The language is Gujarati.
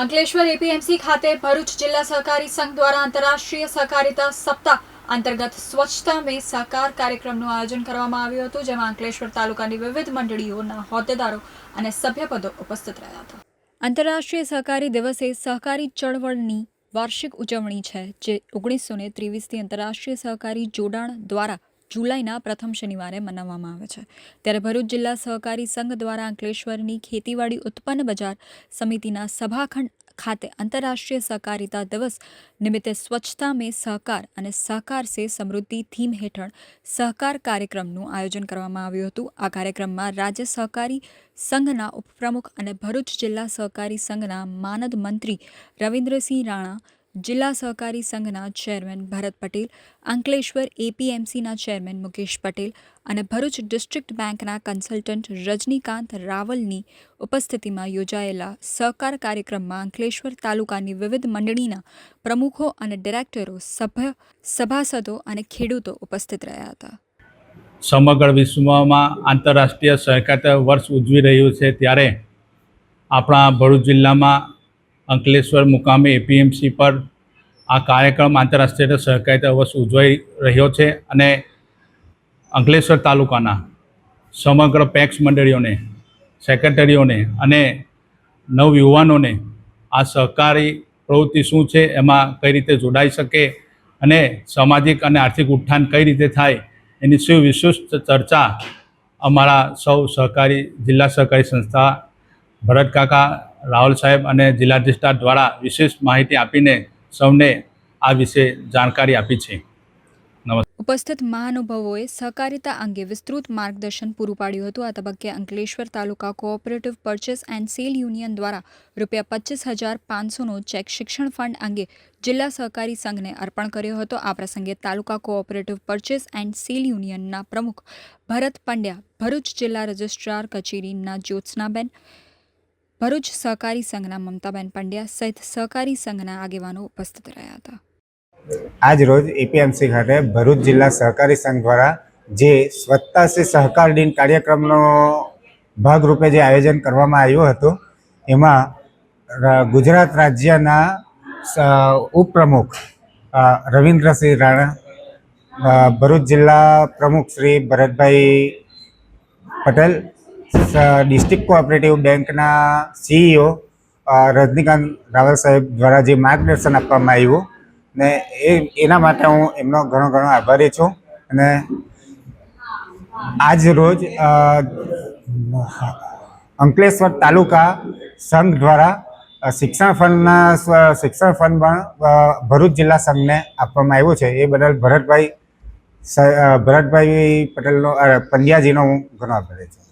અંકલેશ્વર એપીએમસી ખાતે ભરૂચ જિલ્લા સહકારી સંઘ દ્વારા આંતરરાષ્ટ્રીય સહકારિતા સપ્તાહ અંતર્ગત સ્વચ્છતા મે સહકાર કાર્યક્રમનું આયોજન કરવામાં આવ્યું હતું, જેમાં અંકલેશ્વર તાલુકાની વિવિધ મંડળીઓના હોદ્દેદારો અને સભ્યપદો ઉપસ્થિત રહ્યા હતા. આંતરરાષ્ટ્રીય સહકારી દિવસે સહકારી ચળવળની વાર્ષિક ઉજવણી છે, જે ઓગણીસો ને ત્રેવીસથી આંતરરાષ્ટ્રીય સહકારી જોડાણ દ્વારા જુલાઈના પ્રથમ શનિવારે મનાવવામાં આવે છે. ત્યારે ભરૂચ જિલ્લા સહકારી સંઘ દ્વારા અંકલેશ્વરની ખેતીવાડી ઉત્પન્ન બજાર સમિતિના સભાખંડ ખાતે આંતરરાષ્ટ્રીય સહકારિતા દિવસ નિમિત્તે સ્વચ્છતા મેં સહકાર અને સહકાર સે સમૃદ્ધિ થીમ હેઠળ સહકાર કાર્યક્રમનું આયોજન કરવામાં આવ્યું હતું. આ કાર્યક્રમમાં રાજ્ય સહકારી સંઘના ઉપપ્રમુખ અને ભરૂચ જિલ્લા સહકારી સંઘના માનદ મંત્રી રવિન્દ્રસિંહ રાણા જિલ્લા સહકારી સંઘના ચેરમેન ભરત પટેલ, અંકલેશ્વર એપીએમસીના ચેરમેન મુકેશ પટેલ અને ભરૂચ ડિસ્ટ્રિક્ટ બેંકના કન્સલ્ટન્ટ રજનીકાંત રાવલની ઉપસ્થિતિમાં યોજાયેલા સહકાર કાર્યક્રમમાં અંકલેશ્વર તાલુકાની વિવિધ મંડળીના પ્રમુખો અને ડિરેક્ટરો, સભ્ય, સભાસદો અને ખેડૂતો ઉપસ્થિત રહ્યા હતા. સમગ્ર વિશ્વમાં આંતરરાષ્ટ્રીય સહકારતા વર્ષ ઉજવી રહ્યું છે ત્યારે આપણા ભરૂચ જિલ્લામાં અંકલેશ્વર મુકામે એપીએમસી પર આ કાર્યક્રમ આંતરરાષ્ટ્રીય સહકારિતા વર્ષ ઉજવાઈ રહ્યો છે અને અંકલેશ્વર તાલુકાના સમગ્ર પેક્સ મંડળીઓને, સેક્રેટરીઓને અને નવયુવાનોને આ સહકારી પ્રવૃત્તિ શું છે, એમાં કઈ રીતે જોડાઈ શકે અને સામાજિક અને આર્થિક ઉત્થાન કઈ રીતે થાય એની સુવિશિષ્ટ ચર્ચા અમારા સૌ સહકારી જિલ્લા સહકારી સંસ્થા ભરત કાકા રાહુલ સાહેબ અને જિલ્લા દ્વારા વિશેષ માહિતી આપીને સૌને આ વિશે જાણકારી આપી છે. ઉપસ્થિત મહાનુભાવોએ સહકારિતા અંગે વિસ્તૃત માર્ગદર્શન પૂરું પાડ્યું હતું. આ તબક્કે Ankleshwar taluka cooperative purchase and sale union દ્વારા રૂપિયા પચીસ હજાર પાંચસોનો ચેક શિક્ષણ ફંડ અંગે જિલ્લા સહકારી સંઘને અર્પણ કર્યો હતો. આ પ્રસંગે taluka cooperative purchase and sale યુનિયનના પ્રમુખ ભરત પંડ્યા, ભરૂચ જિલ્લા રજિસ્ટ્રાર કચેરીના જ્યોત્સનાબેન ભરૂચ સહકારી સંઘના મમતાબેન પંડ્યા સહિત સહકારી સંઘના આગેવાનો ઉપસ્થિત રહ્યા હતા. આજ રોજ એપીએમસી ખાતે ભરૂચ જિલ્લા સહકારી સંઘ દ્વારા જે સ્વચ્છતા સે સહકાર દિન કાર્યક્રમનો ભાગરૂપે જે આયોજન કરવામાં આવ્યું હતું, એમાં ગુજરાત રાજ્યના ઉપપ્રમુખ રવિન્દ્રસિંહ રાણા ભરૂચ જિલ્લા પ્રમુખ શ્રી ભરતભાઈ પટેલ ડિસ્ટ્રિક્ટ કોઓપરેટિવ બેંકના સીઈઓ રજનીકાંત રાવલ સાહેબ દ્વારા જે માર્ગદર્શન આપવામાં આવ્યું ને એ, એના માટે હું એમનો ઘણો ઘણો આભારી છું અને આજ રોજ અંકલેશ્વર તાલુકા સંઘ દ્વારા શિક્ષણ ફંડના શિક્ષણ ફંડ પણ ભરૂચ જિલ્લા સંઘને આપવામાં આવ્યું છે. એ બદલ ભરતભાઈ ભરતભાઈ પટેલનો પંડ્યાજીનો હું ઘણો આભારી છું.